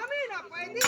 আমি না পাইনি।